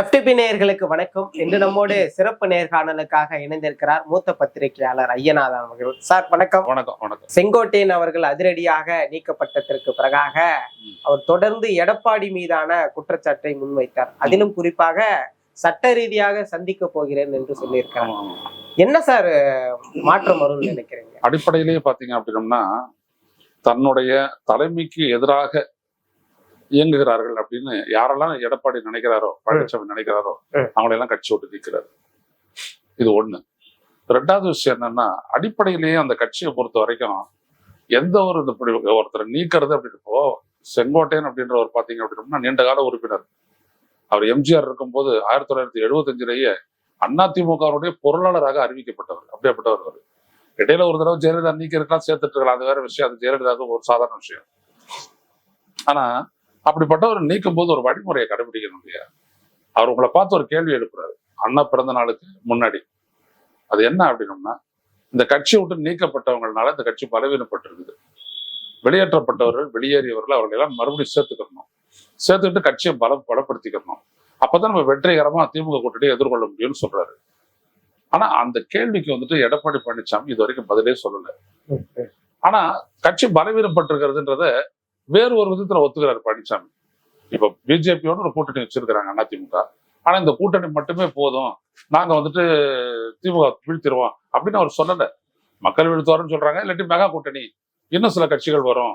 FTP நேயர்களுக்கு வணக்கம். இன்று நம்மோடு சிறப்பு நேர்காணலுக்காக இணைந்திருக்கிறார் மூத்த பத்திரிகையாளர் ஐயநாதன் அவர்கள். சார் வணக்கம். வணக்கம் வணக்கம். செங்கோட்டையன் அவர்கள் அதிரடியாக நீக்கப்பட்டதற்கு பிறகாக அவர் தொடர்ந்து எடப்பாடி மீதான குற்றச்சாட்டை முன்வைத்தார். அதிலும் குறிப்பாக சட்ட ரீதியாக சந்திக்க போகிறேன் என்று சொல்லியிருக்கார் ஆமா. என்ன சார் மாற்றம் வரும்னு நினைக்கிறீங்க? அடிப்படையிலேயே பாத்தீங்க அப்படின்னம்னா தன்னுடைய தலைமைக்கு எதிராக இயங்குகிறார்கள் அப்படின்னு யாரெல்லாம் எடப்பாடி நினைக்கிறாரோ பழனிசாமி நினைக்கிறாரோ. அவங்களெல்லாம் கட்சி விட்டு நீக்கிறாரு. இது ஒண்ணு. ரெண்டாவது விஷயம் என்னன்னா அடிப்படையிலேயே அந்த கட்சியை பொறுத்த வரைக்கும் எந்த ஒரு ஒருத்தரை நீக்கிறது அப்படின்றப்போ செங்கோட்டையன் அப்படின்றவர் பாத்தீங்க அப்படின்னா நீண்ட கால உறுப்பினர். அவர் எம்ஜிஆர் இருக்கும்போது ஆயிரத்தி தொள்ளாயிரத்தி எழுபத்தஞ்சிலேயே அதிமுகவுடைய பொருளாளராக அறிவிக்கப்பட்டவர் அப்படியாப்பட்டவர் அவர். இடையில ஒரு தடவை ஜெயலலிதா நீக்கி இருக்கலாம் சேர்த்துட்டு இருக்கலாம். அது வேற விஷயம். அது ஜெயலலிதாவுக்கு ஒரு சாதாரண விஷயம். ஆனா அப்படிப்பட்டவர் நீக்கும் போது ஒரு வழிமுறையை கடைபிடிக்கணும் இல்லையா? அவர் உங்களை பார்த்து ஒரு கேள்வி எழுப்புறாரு. அண்ணா பிறந்த நாளுக்கு முன்னாடி. அது என்ன அப்படின்னம்னா இந்த கட்சியை விட்டு நீக்கப்பட்டவங்களால இந்த கட்சி பலவீனப்பட்டிருக்குது. வெளியேற்றப்பட்டவர்கள் வெளியேறியவர்கள் அவர்களை எல்லாம் மறுபடியும் சேர்த்துக்கணும். சேர்த்துக்கிட்டு கட்சியை பலம் பலப்படுத்திக்கணும். அப்பதான் நம்ம வெற்றிகரமா திமுக கூட்டணியை எதிர்கொள்ள முடியும்னு சொல்றாரு. ஆனா அந்த கேள்விக்கு வந்துட்டு எடப்பாடி பழனிசாமி இது வரைக்கும் பதிலே சொல்லல. ஆனா கட்சி பலவீனப்பட்டிருக்கிறதுன்றத வேறு ஒரு விதத்துல ஒத்துக்கிறாரு பழனிசாமி இப்ப பிஜேபியோட ஒரு கூட்டணி வச்சிருக்கிறாங்க அதிமுக ஆனா இந்த கூட்டணி மட்டுமே போதும். நாங்க வந்துட்டு திமுக வீழ்த்திடுவோம் அப்படின்னு அவர் சொல்லல. மக்கள் வீழ்த்துவாருன்னு சொல்றாங்க. இல்லாட்டி மெகா கூட்டணி. இன்னும் சில கட்சிகள் வரும்.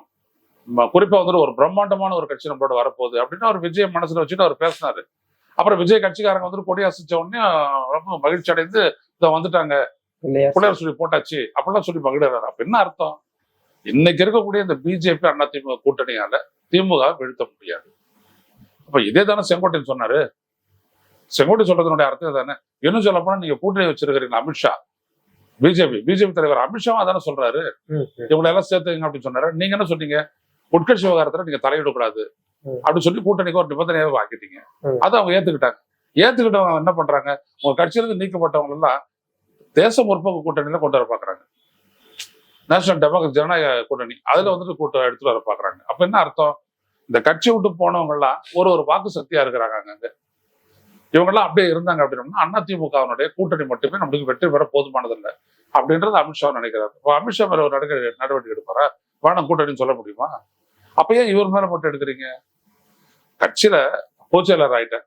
குறிப்பா வந்துட்டு ஒரு பிரம்மாண்டமான ஒரு கட்சி நம்மளோட வரப்போகுது அப்படின்னு அவர் விஜய் மனசுல வச்சுட்டு அவர் பேசினாரு. அப்புறம் விஜய் கட்சிக்காரங்க வந்துட்டு கொடி அசைச்ச உடனே ரொம்ப மகிழ்ச்சி அடைந்து இதை வந்துட்டாங்க. பிள்ளையார் சொல்லி போட்டாச்சு. அப்படிலாம் சொல்லி மகிழ்றாரு அப்ப என்ன அர்த்தம்? இன்னைக்கு இருக்கக்கூடிய இந்த பிஜேபி அண்ணா திமுக கூட்டணியால திமுக வீழ்த்த முடியாது. அப்ப இதே தானே செங்கோட்டையன் சொன்னாரு? செங்கோட்டை சொல்றதுனுடைய அர்த்தம் தானே இன்னும் சொல்ல போனா நீங்க கூட்டணி வச்சிருக்கிறீங்க அமித்ஷா? பிஜேபி பிஜேபி தலைவர் அமித்ஷாவும் அதானே சொல்றாரு. இவங்களை எல்லாம் சேர்த்துங்க அப்படின்னு சொன்னாரு. நீங்க என்ன சொன்னீங்க? உட்கட்சி விவகாரத்துல நீங்க தலையிடக்கூடாது. அப்படின்னு சொல்லி கூட்டணிக்கு ஒரு நிபந்தனையாவே ஆக்கிட்டீங்க. அதை அவங்க ஏத்துக்கிட்டாங்க. ஏத்துக்கிட்டவங்க என்ன பண்றாங்க? உங்க கட்சியிலிருந்து நீக்கப்பட்டவங்க எல்லாம் தேச முற்போக்கு கூட்டணியில கொண்டு வர பாக்குறாங்க. நேஷனல் டெமோக்ரஸி ஜனநாயக கூட்டணி. அதுல வந்துட்டு கூட்டம் எடுத்துட்டு வர பாக்குறாங்க. அப்ப என்ன அர்த்தம்? இந்த கட்சி விட்டு போனவங்க எல்லாம் ஒரு ஒரு வாக்கு சக்தியா இருக்கிறாங்க அங்க இவங்க எல்லாம் அப்படியே இருந்தாங்க அப்படின்னா அண்ணா திமுகவினுடைய கூட்டணி மட்டுமே நம்மளுக்கு வெற்றி பெற போதுமானதில்லை அப்படின்றது அமித்ஷா நினைக்கிறாரு. இப்போ அமித்ஷா மேல ஒரு நடவடிக்கை நடவடிக்கை எடுப்பாரா? வேணாம் கூட்டணின்னு சொல்ல முடியுமா? அப்ப ஏன் இவர் மேல மட்டும் எடுக்கிறீங்க? கட்சியில பொதுச்செயலர் ஆயிட்டேன்.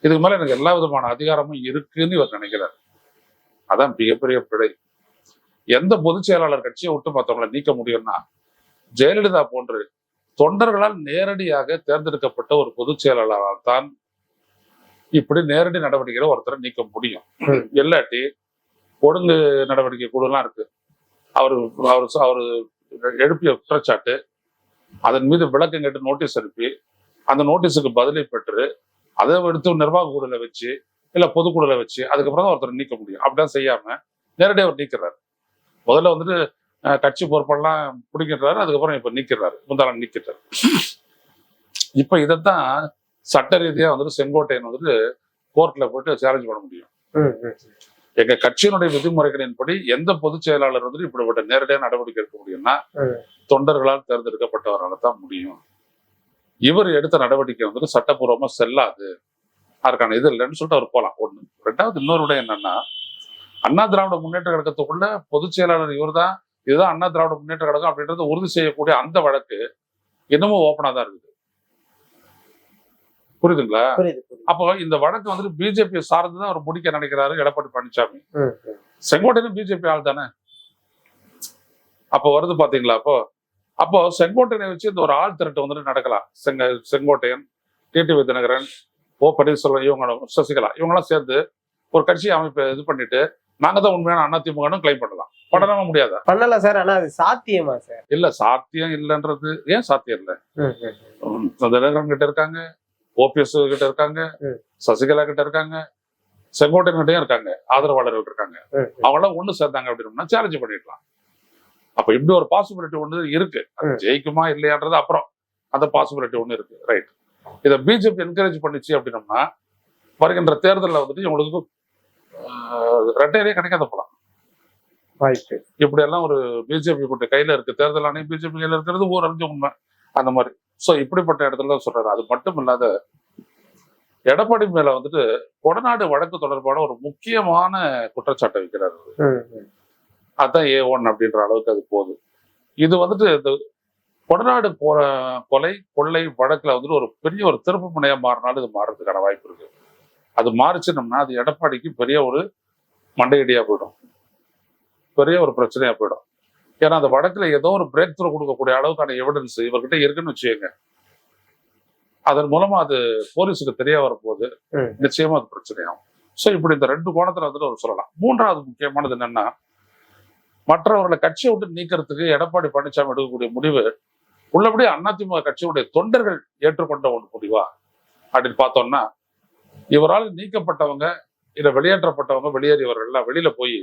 இதுக்கு மேல எனக்கு எல்லா விதமான அதிகாரமும் இருக்குன்னு இவர் நினைக்கிறார். அதான் மிகப்பெரிய பிழை. எந்த பொதுச் செயலாளர் கட்சியை விட்டு மற்றவங்களை நீக்க முடியும்னா ஜெயலலிதா போன்று தொண்டர்களால் நேரடியாக தேர்ந்தெடுக்கப்பட்ட ஒரு பொதுச் செயலாளரால் தான் இப்படி நேரடி நடவடிக்கைகளை ஒருத்தரை நீக்க முடியும். இல்லாட்டி ஒழுங்கு நடவடிக்கை குழுலாம் இருக்கு. அவர் அவர் அவர் எழுப்பிய குற்றச்சாட்டு அதன் மீது விளக்கம் கேட்டு நோட்டீஸ் அனுப்பி அந்த நோட்டீஸுக்கு பதிலை பெற்று அதை எடுத்து நிர்வாக குழுல வச்சு இல்ல பொதுக்குழுல வச்சு அதுக்கப்புறம் தான் ஒருத்தர் நீக்க முடியும். அப்படிலாம் செய்யாம நேரடியாக அவர் நீக்கிறாரு. முதல்ல வந்துட்டு கட்சி பொறுப்பெல்லாம் பிடிக்கிறாரு அதுக்கப்புறம் இப்ப நீக்கிறாரு முந்தாள் நீக்கிறாரு இப்ப இதைத்தான் சட்ட ரீதியா வந்துட்டு செங்கோட்டையன் வந்துட்டு கோர்ட்ல போயிட்டு சேலஞ்ச் பண்ண முடியும். எங்க கட்சியினுடைய விதிமுறைகளின்படி எந்த பொதுச் செயலாளர் வந்துட்டு இப்படிப்பட்ட நேரடியாக நடவடிக்கை எடுக்க முடியும்னா. தொண்டர்களால் தேர்ந்தெடுக்கப்பட்டவரால தான் முடியும். இவர் எடுத்த நடவடிக்கை வந்துட்டு சட்டப்பூர்வமா செல்லாது. அதற்கான இது இல்லைன்னு சொல்லிட்டு அவர் போலாம். ஒண்ணு. ரெண்டாவது இன்னொரு விட என்னன்னா அண்ணா திராவிட முன்னேற்ற கழகத்துக்குள்ள பொதுச் செயலாளர் இவர்தான். இதுதான் அண்ணா திராவிட முன்னேற்ற கழகம் அப்படின்றத உறுதி செய்யக்கூடிய அந்த வழக்கு இன்னமும் ஓப்பனா தான் இருக்குது. புரியுதுங்களா? புரியுது புரியுது. அப்போ இந்த வழக்கு வந்துட்டு பிஜேபி சார்ந்து தான் அவர் முடிக்க நினைக்கிறாரு எடப்பாடி பழனிசாமி. ம், ம். செங்கோட்டையனும் பிஜேபி ஆள் தானே? அப்போ வருது பாத்தீங்களா அப்போ? அப்போ செங்கோட்டையனை வச்சு இந்த ஒரு ஆள் திரட்டு வந்துட்டு நடக்கலாம். செங்க செங்கோட்டையன் டிடிவி தினகரன் ஓ பன்னீர்செல்வம் இவங்க சசிகலா இவங்கெல்லாம் சேர்ந்து ஒரு கட்சியை அமைப்பு இது பண்ணிட்டு நாங்க தான் உண்மையான அதிமுகன்னு கிளைம் பண்ணலாம். பண்ணலாம முடியாதா? பண்ணல சார் ஆனா அது சாத்தியமா சார்? இல்ல சாத்தியம் இல்லைன்றது ஏன் சாத்தியம் இல்லை? தினகரன் கிட்ட இருக்காங்க ஓபிஎஸ் கிட்ட இருக்காங்க. சசிகலா கிட்ட இருக்காங்க செங்கோட்டையன் கிட்டயும் இருக்காங்க ஆதரவாளர்கள் இருக்காங்க. ம், ம். அவங்க எல்லாம் ஒண்ணு சேர்ந்தாங்க அப்படின்னா சேலஞ்ச் பண்ணிடலாம். அப்ப இப்படி ஒரு பாசிபிலிட்டி ஒண்ணு இருக்கு. ஜெயிக்குமா இல்லையான்றது அப்புறம் அந்த பாசிபிலிட்டி ஒண்ணு இருக்கு. ரைட் இதை பிஜேபி என்கரேஜ் பண்ணிச்சு அப்படின்னம்னா வருகின்ற தேர்தலில் வந்துட்டு இவங்களுக்கு ரெட்டையிலே கிடைக்காத போலாம் வாய்ப்பு இப்படி எல்லாம் ஒரு பிஜேபி கூட்ட கையில இருக்கு. தேர்தல் ஆணையம் பிஜேபி கையில இருக்கிறது ஊரறிஞ்ச உண்மை. அந்த மாதிரி. சோ இப்படிப்பட்ட இடத்துல தான் சொல்றாரு. அது மட்டும் இல்லாத எடப்பாடி மேல வந்துட்டு கொடநாடு வழக்கு தொடர்பான ஒரு முக்கியமான குற்றச்சாட்டை வைக்கிறாரு. அதான் ஏ ஒன் அப்படின்ற அளவுக்கு அது போகுது. இது வந்துட்டு இந்த கொடநாடு கொலை கொள்ளை வழக்குல வந்துட்டு ஒரு பெரிய ஒரு திருப்பு முனையா மாறினாலும் இது மாறுறதுக்கான வாய்ப்பு இருக்கு. அது மாறிச்சுனோம்னா அது எடப்பாடிக்கு பெரிய ஒரு மண்டையடியா போயிடும். பெரிய ஒரு பிரச்சனையா போயிடும். ஏன்னா அந்த வழக்குல ஏதோ ஒரு பிரேக் த்ரூ கொடுக்கக்கூடிய அளவுக்கான எவிடன்ஸ் இவர்கிட்ட இருக்குன்னு வச்சுக்கோங்க. அதன் மூலமா அது போலீஸுக்கு தெரிய வரும்போது ம். நிச்சயமா அது பிரச்சனையாகும். ஸோ இப்படி இந்த ரெண்டு கோணத்துல வந்துட்டு ஒரு சொல்லலாம். மூன்றாவது முக்கியமானது என்னன்னா மற்றவர்களை கட்சியை விட்டு நீக்கிறதுக்கு எடப்பாடி பழனிசாமி எடுக்கக்கூடிய முடிவு உள்ளபடி அதிமுக கட்சியுடைய தொண்டர்கள் ஏற்றுக்கொண்ட ஒரு முடிவா அப்படின்னு பார்த்தோம்னா இவரால் நீக்கப்பட்டவங்க இல்ல வெளியேற்றப்பட்டவங்க வெளியேறியவர்கள் எல்லாம் வெளியில போய்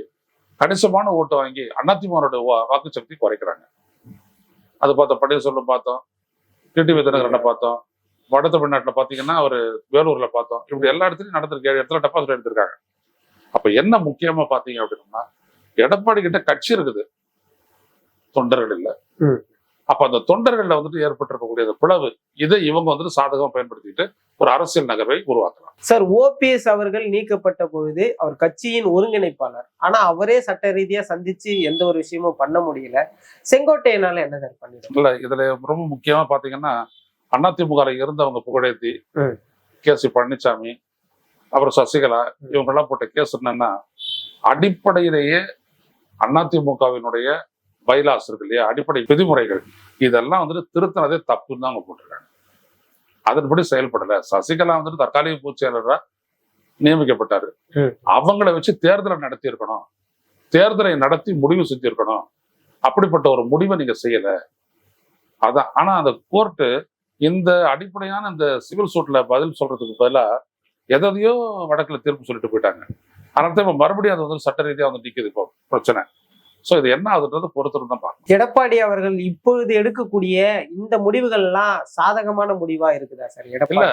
கணிசமான ஓட்டு வாங்கி அதிமுக வாக்கு சக்தி குறைக்கிறாங்க. அது பார்த்தோம் பன்னீர்செல்வம் பார்த்தோம் டிடிவி தினகரனை பார்த்தோம் வட தமிழ்நாட்டுல பாத்தீங்கன்னா அவர் வேலூர்ல பார்த்தோம். இப்படி எல்லா இடத்துலயும் நடந்திருக்கு. ஏழு இடத்துல டெபாசிட் எடுத்திருக்காங்க. அப்ப என்ன முக்கியமா பாத்தீங்க அப்படின்னா எடப்பாடி கிட்ட கட்சி இருக்குது. தொண்டர்கள் இல்ல. அப்ப அந்த தொண்டர்கள்ல வந்துட்டு ஏற்பட்டிருக்கக்கூடிய அந்த பிளவு இதை இவங்க வந்துட்டு சாதகமா பயன்படுத்திட்டு ஒரு அரசியல் நகர்வை உருவாக்கலாம் சார் ஓபிஎஸ் அவர்கள் நீக்கப்பட்ட பொழுது அவர் கட்சியின் ஒருங்கிணைப்பாளர். ஆனா அவரே சட்ட ரீதியா சந்திச்சு எந்த ஒரு விஷயமும் பண்ண முடியல. செங்கோட்டையனால என்ன சார் பண்ணிடும் இல்ல இதுல ரொம்ப முக்கியமா பாத்தீங்கன்னா அதிமுக இருந்தவங்க புகழேத்தி. கே. சி. பழனிசாமி அப்புறம் சசிகலா இவங்க எல்லாம் போட்ட கேஸ் என்னன்னா அடிப்படையிலேயே அதிமுகவினுடைய பைலாஸ் இருக்கு இல்லையா? அடிப்படை விதிமுறைகள். இதெல்லாம் வந்துட்டு திருத்தினதே தப்புன்னு தான் அவங்க போட்டிருக்காங்க. அதன்படி செயல்படல. சசிகலா வந்துட்டு தற்காலிக பொதுச் செயலரா நியமிக்கப்பட்டாரு. அவங்கள வச்சு தேர்தலை நடத்தி இருக்கணும் தேர்தலை நடத்தி முடிவு செஞ்சிருக்கணும். அப்படிப்பட்ட ஒரு முடிவை நீங்க செய்யல. அதான் ஆனா அந்த கோர்ட்டு இந்த அடிப்படையான இந்த சிவில் சூட்ல பதில் சொல்றதுக்கு பதிலா எதையோ வழக்குல தீர்ப்பு சொல்லிட்டு போயிட்டாங்க. அதனால இப்ப மறுபடியும் அது வந்து சட்ட ரீதியா வந்து நிக்குது இப்போ பிரச்சனை. சோ இது என்ன ஆகுதுன்றது பொறுத்திருந்து தான் பார்க்கணும் எடப்பாடி அவர்கள் இப்பொழுது எடுக்கக்கூடிய இந்த முடிவுகள் எல்லாம் சாதகமான முடிவா இருக்குதா சார் இல்ல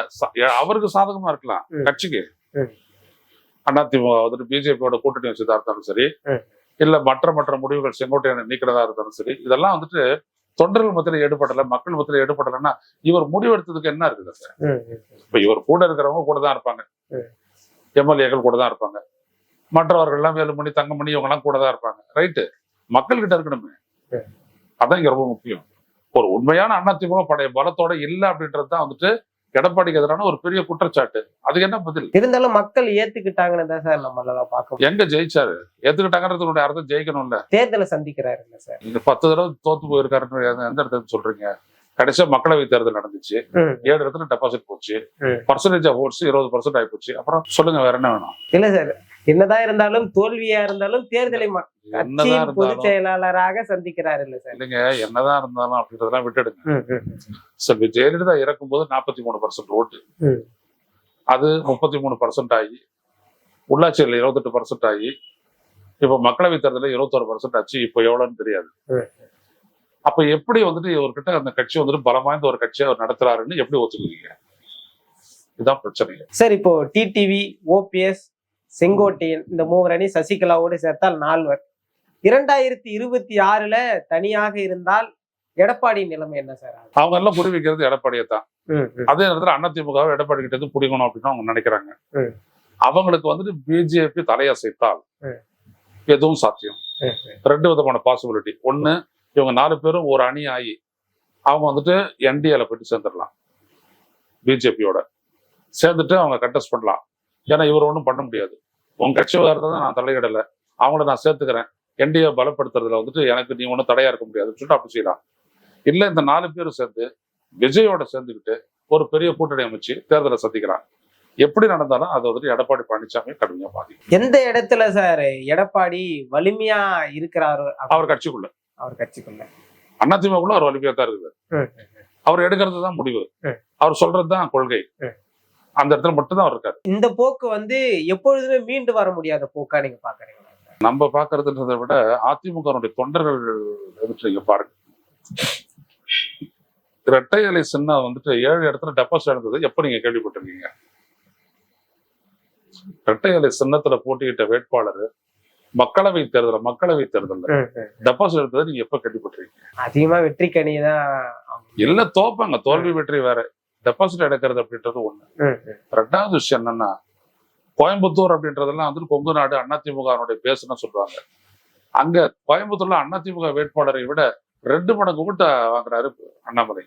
அவருக்கு சாதகமா இருக்கலாம். கட்சிக்கு. அதிமுக வந்துட்டு பிஜேபியோட கூட்டணி வச்சதா இருந்தாலும் சரி. இல்ல மற்ற மற்ற முடிவுகள் செங்கோட்டையனை நீக்கிறதா இருந்தாலும் சரி இதெல்லாம் வந்துட்டு தொண்டர்கள் மத்தியில ஈடுபடல மக்கள் மத்தியில ஈடுபடலைன்னா இவர் முடிவெடுத்ததுக்கு என்ன இருக்குது சார். இப்ப இவர் கூட இருக்கிறவங்க கூட தான் இருப்பாங்க. எம்எல்ஏக்கள் கூட தான் இருப்பாங்க மற்றவர்கள் எல்லாம் வேலுமணி தங்கமணி இவங்க எல்லாம் கூட தான் இருப்பாங்க ரைட்டு மக்கள் கிட்ட இருக்கணுமே. அதான் இங்க ரொம்ப முக்கியம். ஒரு உண்மையான அதிமுக படைய பலத்தோட இல்ல அப்படின்றது தான் வந்துட்டு எடப்பாடிக்கு எதிரான ஒரு பெரிய குற்றச்சாட்டு. அதுக்கு என்ன பதில்? இருந்தாலும் மக்கள் ஏத்துக்கிட்டாங்கன்னு தான் சார் நம்மளால பார்க்க முடியும். எங்க ஜெயிச்சாரு? ஏத்துக்கிட்டாங்கன்றதுடைய அர்த்தம் ஜெயிக்கணும்ல. தேர்தலை சந்திக்கிறாரு இல்ல சார். இந்த பத்து தடவை தோத்து போயிருக்காருன்னு எந்த இடத்துல சொல்றீங்க? கடைசியா மக்களவை தேர்தல் நடந்துச்சு. ஏழு இடத்துல டெபாசிட் போச்சு. பர்சன்டேஜ் ஆஃப் ஓட்ஸ் இருபது பர்சன்ட் ஆகி போச்சு அப்புறம் சொல்லுங்க வேற என்ன வேணும் இல்ல சார் என்னதான் இருந்தாலும் தோல்வியா இருந்தாலும் தேர்தலை பொதுச் செயலாளராக சந்திக்கிறாரு இல்ல சார் இல்லைங்க என்னதான் இருந்தாலும் அப்படின்றதெல்லாம் விட்டுடுங்க. சரி ஜெயலலிதா இறக்கும் போது நாற்பத்தி மூணு பர்சன்ட் ஓட்டு. அது முப்பத்தி மூணு பர்சன்ட் ஆகி உள்ளாட்சியில் இருபத்தெட்டு பர்சன்ட் ஆகி இப்போ மக்களவை தேர்தலில் இருபத்தொரு பர்சன்ட் ஆச்சு இப்போ எவ்வளோன்னு தெரியாது. அப்ப எப்படி வந்துட்டு இவர்கிட்ட அந்த கட்சி வந்துட்டு பலம் வாய்ந்த ஒரு கட்சியை அவர் நடத்துறாருன்னு எப்படி ஒத்துக்குவீங்க இதுதான் பிரச்சனை சார் இப்போ டிடிவி ஓபிஎஸ் செங்கோட்டையன் இந்த மூவர் அணி சசிகலாவோடு சேர்த்தால் நால்வர் இரண்டாயிரத்தி இருபத்தி ஆறுல தனியாக இருந்தால் எடப்பாடி நிலைமை என்ன சார்? அவங்க எல்லாம் குறி வைக்கிறது எடப்பாடியை தான். அதே நேரத்தில் அதிமுக எடப்பாடி கிட்ட இருந்து பிடிக்கணும் அப்படின்னு அவங்க நினைக்கிறாங்க. அவங்களுக்கு வந்துட்டு பிஜேபி தலையசைத்தால். எதுவும் சாத்தியம். ரெண்டு விதமான பாசிபிலிட்டி ஒண்ணு இவங்க நாலு பேரும் ஒரு அணி ஆகி அவங்க வந்துட்டு என்டிஏல போயிட்டு சேர்ந்துடலாம். பிஜேபியோட சேர்ந்துட்டு அவங்க கண்டெஸ்ட் பண்ணலாம். ஏன்னா இவர் ஒன்றும் பண்ண முடியாது. உங்க கட்சி விவகாரத்தை தான் நான் தலையிடல. அவங்கள நான் சேர்த்துக்கிறேன். என்டிஏ பலப்படுத்துறதுல வந்துட்டு எனக்கு நீ ஒன்றும் தடையா இருக்க முடியாதுன்னு சொல்லிட்டு அப்படி செய்யலாம். இல்லை இந்த நாலு பேரும் சேர்ந்து விஜயோட சேர்ந்துக்கிட்டு ஒரு பெரிய கூட்டணி அமைச்சு தேர்தலை சந்திக்கிறாங்க எப்படி நடந்தாலும் அது வந்துட்டு எடப்பாடி பழனிசாமி கடுமையா பாதிக்கும். எந்த இடத்துல சார் எடப்பாடி வலிமையா இருக்கிறாரோ அவர் கட்சிக்குள்ள. அவர் கட்சிக்குள்ள. அதிமுகக்குள்ள அவர் வலிமையா தான் இருக்குது அவர் எடுக்கிறது தான் முடிவு. அவர் சொல்றது தான் கொள்கை. அந்த இடத்துல மட்டும் தான் அவர் இருக்காரு. இந்த போக்கு வந்து எப்பொழுதுமே மீண்டு வர முடியாத போக்கா நீங்க பாக்குறீங்களா? நம்ம பாக்குறதுன்றதை விட அதிமுகனுடைய தொண்டர்கள் நீங்க பாருங்க. இரட்டை இலை சின்ன வந்துட்டு ஏழு இடத்துல டெபாசிட் இருந்தது எப்ப நீங்க கேள்விப்பட்டிருக்கீங்க? இரட்டை இலை சின்னத்துல போட்டியிட்ட வேட்பாளர் மக்களவை தேர்தல் மக்களவை தேர்தல்ல. டெபாசிட் எடுத்ததை நீங்க எப்ப கேள்விப்பட்டிருக்கீங்க அதிகமா வெற்றி கனியை தான் இல்ல தோப்பாங்க. தோல்வி வெற்றி வேற. டெபாசிட் எடுக்கிறது அப்படின்றது ஒண்ணு. ரெண்டாவது விஷயம் என்னன்னா கோயம்புத்தூர் அப்படின்றதெல்லாம் வந்து கொங்கு நாடு அதிமுகனுடைய பேசுன்னு சொல்லுவாங்க அங்க கோயம்புத்தூர்ல அதிமுக வேட்பாளரை விட ரெண்டு மடங்கு ஓட்டு வாங்குறாரு அண்ணாமலை.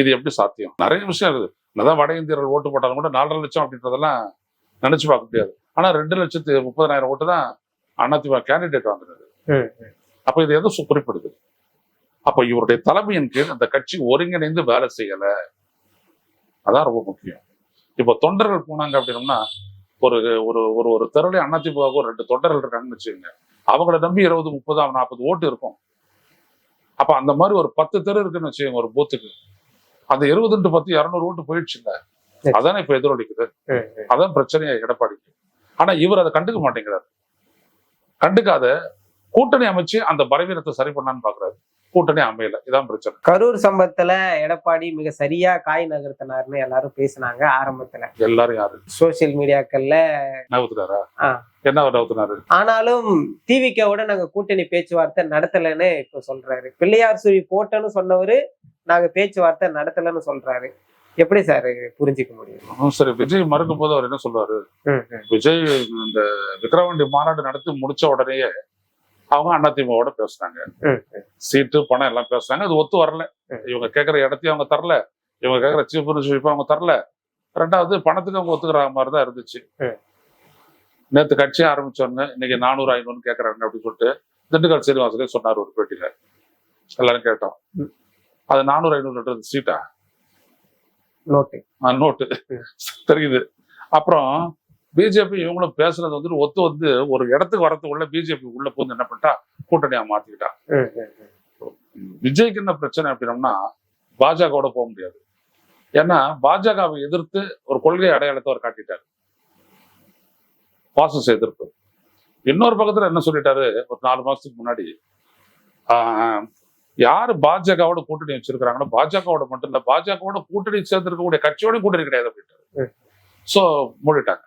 இது எப்படி சாத்தியம்? நிறைய விஷயம் இருக்குது. என்னதான் வட இந்தியர்கள் ஓட்டு போட்டாலும் கூட நாலரை லட்சம் அப்படின்றதெல்லாம் நினைச்சு பார்க்க முடியாது. ஆனா ரெண்டு லட்சத்து முப்பதாயிரம் ஓட்டு தான் அதிமுக கேண்டிடேட் வாங்குறாரு. அப்ப இது எதை சு- குறிப்பிடுது அப்ப இவருடைய தலைமையின் கீழ் அந்த கட்சி ஒருங்கிணைந்து வேலை செய்யல. அதான் ரொம்ப முக்கியம். இப்போ தொண்டர்கள் போனாங்க அப்படின்னம்னா ஒரு ஒரு ஒரு ஒரு தெருவில் அதிமுக ஒரு ரெண்டு தொண்டர்கள் இருக்காங்கன்னு வச்சுக்கோங்க. அவங்கள நம்பி இருபது முப்பது நாற்பது ஓட்டு இருக்கும். அப்ப அந்த மாதிரி ஒரு பத்து தெரு இருக்குன்னு வச்சுக்கோங்க ஒரு பூத்துக்கு. அந்த இருபது பத்து இரநூறு ஓட்டு போயிடுச்சுங்க. அதானே இப்ப எதிரொலிக்குது. அதான் பிரச்சனையா எடப்பாடிக்கு. ஆனா இவர் அதை கண்டுக்க மாட்டேங்கிறார். கண்டுக்காத கூட்டணி அமைச்சு அந்த பலவீனத்தை சரி பண்ணான்னு பாக்குறாரு. கூட்டணி அமையல. இதான் பிரச்சனை. கரூர் சம்பவத்துல எடப்பாடி மிக சரியா காய் நகர்த்தினார்னு எல்லாரும் பேசினாங்க ஆரம்பத்துல. எல்லாரும் யாரு? சோசியல் மீடியாக்கள்ல நவுத்துனாரா ஆ. என்ன நவுத்துனாரு ஆனாலும் திவிகவோட நாங்க கூட்டணி பேச்சுவார்த்தை நடத்தலைன்னு இப்ப சொல்றாரு. பிள்ளையார் சுழி போட்டேன்னு சொன்னவரு நாங்க பேச்சுவார்த்தை நடத்தலைன்னு சொல்றாரு. எப்படி சார் புரிஞ்சுக்க முடியும்? சரி விஜய் மறுக்கும் போது அவர் என்ன சொல்றாரு. விஜய் இந்த விக்ரவாண்டி மாநாடு நடத்தி முடிச்ச உடனேயே அவங்க அதிமுகவோட ம். சீட்டு பணம் எல்லாம் பேசுனாங்க. அது ஒத்து வரல. இவங்க கேட்கற இடத்தையும் அவங்க தரல. இவங்க கேட்கற சீஃப் மினிஸ்டர் அவங்க தரல. ரெண்டாவது பணத்துக்கு அவங்க ஒத்துக்கிற மாதிரி தான் இருந்துச்சு. நேத்து கட்சி ஆரம்பிச்சோன்னு இன்னைக்கு நானூறு ஐநூறு கேட்கறாங்க அப்படின்னு சொல்லிட்டு திண்டுக்கல் சீனிவாசனே சொன்னார் ஒரு பேட்டியில. எல்லாரும் கேட்டோம். அது நானூறு ஐநூறு சீட்டா? நோட்டு. நோட்டு. தெரியுது. அப்புறம் பிஜேபி இவங்களும் பேசுறது வந்துட்டு ஒத்து வந்து ஒரு இடத்துக்கு வரதுக்குள்ள பிஜேபி உள்ள போந்து என்ன பண்ணிட்டா கூட்டணியா மாத்திக்கிட்டா. விஜய்க்கு என்ன பிரச்சனை அப்படின்னம்னா பாஜகவோட போக முடியாது. ஏன்னா பாஜகவை எதிர்த்து ஒரு கொள்கை அடையாளத்தை அவர் காட்டிட்டாரு. பாசஸ் எதிர்ப்பு. இன்னொரு பக்கத்துல என்ன சொல்லிட்டாரு ஒரு நாலு மாசத்துக்கு முன்னாடி யாரு பாஜகவோட கூட்டணி வச்சிருக்கிறாங்களோ பாஜகவோட மட்டும் இல்ல பாஜகவோட கூட்டணி சேர்ந்திருக்கக்கூடிய கட்சியோட கூட்டணி கிடையாது அப்படின்ட்டு. சோ மூடிட்டாங்க.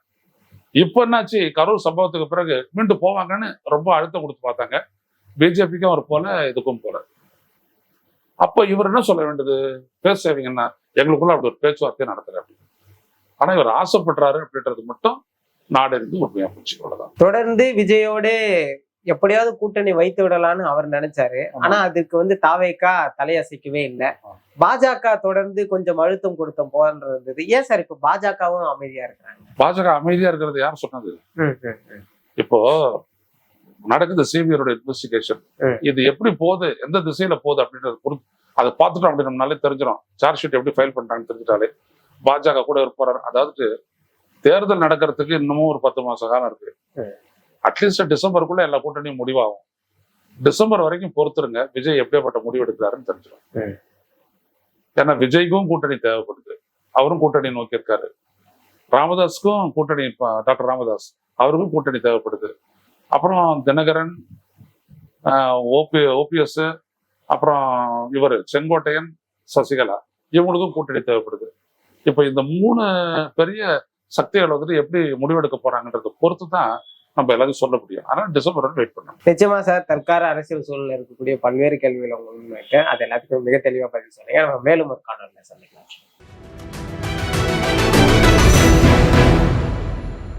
இப்ப என்னாச்சு? கரூர் சம்பவத்துக்கு பிறகு மீண்டும் போவாங்கன்னு ரொம்ப அழுத்தம் கொடுத்து பார்த்தாங்க. பிஜேபிக்கும் அவர் போல இதுக்கும் போல. அப்ப இவர் என்ன சொல்ல வேண்டியது? பேச சேவிங்கன்னா எங்களுக்குள்ள அப்படி ஒரு பேச்சுவார்த்தை நடத்துற அப்படின்னு. ஆனா இவர் ஆசைப்படுறாரு அப்படின்றது மட்டும் நாடறிந்து உண்மையா புரிச்சுக்கொள்ளலாம் தொடர்ந்து விஜயோட எப்படியாவது கூட்டணி வைத்து விடலாம்னு அவர் நினைச்சாரு. ஆனா அதுக்கு வந்து தாவேக்கா தலையசைக்கவே இல்லை. பாஜக தொடர்ந்து கொஞ்சம் அழுத்தம் கொடுத்த போன்ற இருந்தது. ஏன் சார் இப்ப பாஜகவும் அமைதியா இருக்கிறாங்க? பாஜக அமைதியா இருக்கிறது யார் சொன்னது. இப்போ நடக்குது சிபிஐயோட இன்வெஸ்டிகேஷன். இது எப்படி போகுது? எந்த திசையில போகுது அப்படின்றது பொறுத்து அதை பார்த்துட்டோம் அப்படின்னம்னாலே தெரிஞ்சிடும். சார்ஜ் ஷீட் எப்படி ஃபைல் பண்றாங்கன்னு தெரிஞ்சிட்டாலே. பாஜக கூட இருப்பாரு. அதாவது தேர்தல் நடக்கிறதுக்கு இன்னமும் ஒரு பத்து மாச காலம் இருக்கு. அட்லீஸ்ட் டிசம்பருக்குள்ள எல்லா கூட்டணியும் முடிவாகும். டிசம்பர் வரைக்கும் பொறுத்துருங்க. விஜய் எப்படியாப்பட்ட முடிவு எடுக்கிறாருன்னு தெரிஞ்சிடும். ஏன்னா விஜய்க்கும் கூட்டணி தேவைப்படுது. அவரும் கூட்டணி நோக்கி இருக்காரு ராமதாஸுக்கும் கூட்டணி டாக்டர் ராமதாஸ் அவருக்கும் கூட்டணி தேவைப்படுது. அப்புறம் தினகரன் ஓபி ஓபிஎஸ் அப்புறம் இவர் செங்கோட்டையன் சசிகலா இவங்களுக்கும் கூட்டணி தேவைப்படுது. இப்போ இந்த மூணு பெரிய சக்திகள் வந்துட்டு எப்படி முடிவெடுக்க போறாங்கன்றத பொறுத்து தான் நம்ம எல்லாத்தையும் சொல்ல முடியும். ஆனா டிசம்பர் வரை வெயிட் பண்ணணும். நிச்சயமா சார் தற்கால அரசியல் சூழல்ல இருக்கக்கூடிய பல்வேறு கேள்விகளை உங்களுக்கு அது எல்லாத்துக்கும் மிக தெளிவா பதில் சொன்னீங்க நம்ம மேலும் ஒரு காணொலியில் சந்திக்கலாம்.